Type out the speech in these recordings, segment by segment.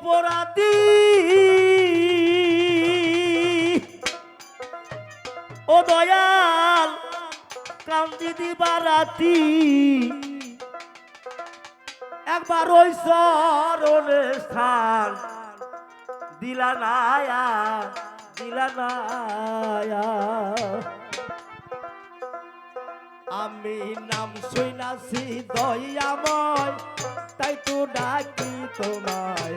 অপরাধী। ও দয়াল, কান্দি দিবার রাতি। একবার ওই সরণে স্থান দিলা দিলানায়া আমি নাম শুনাছি দয়াময়, তাই তো ডাকি তোমায়।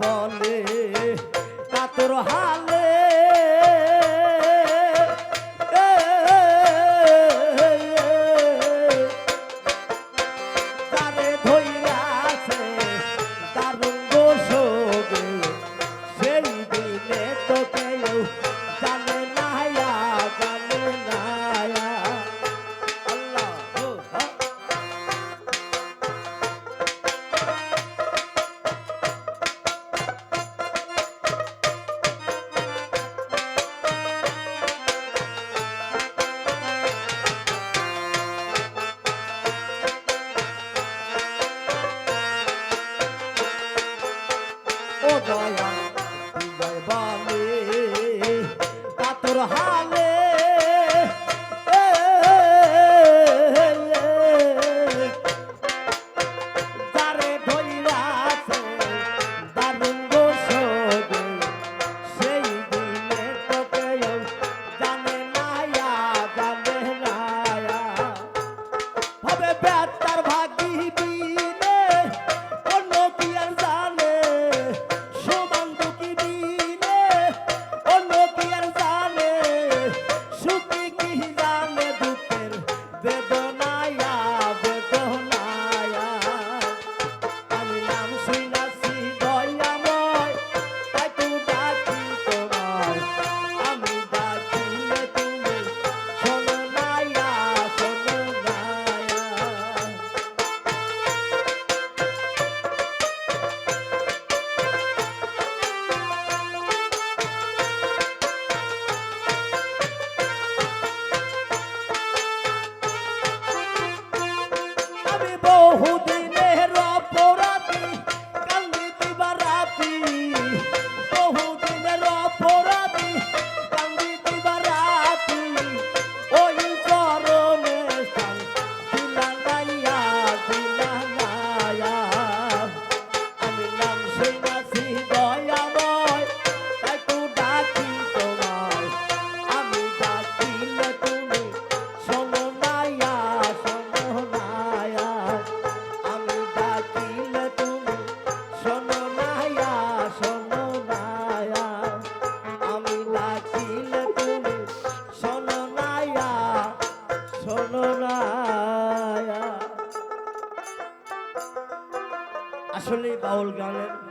বলে কাতর হাল ও দয়া বিজয় বাণী কাতর হালে happy. आसली बाउल गाने।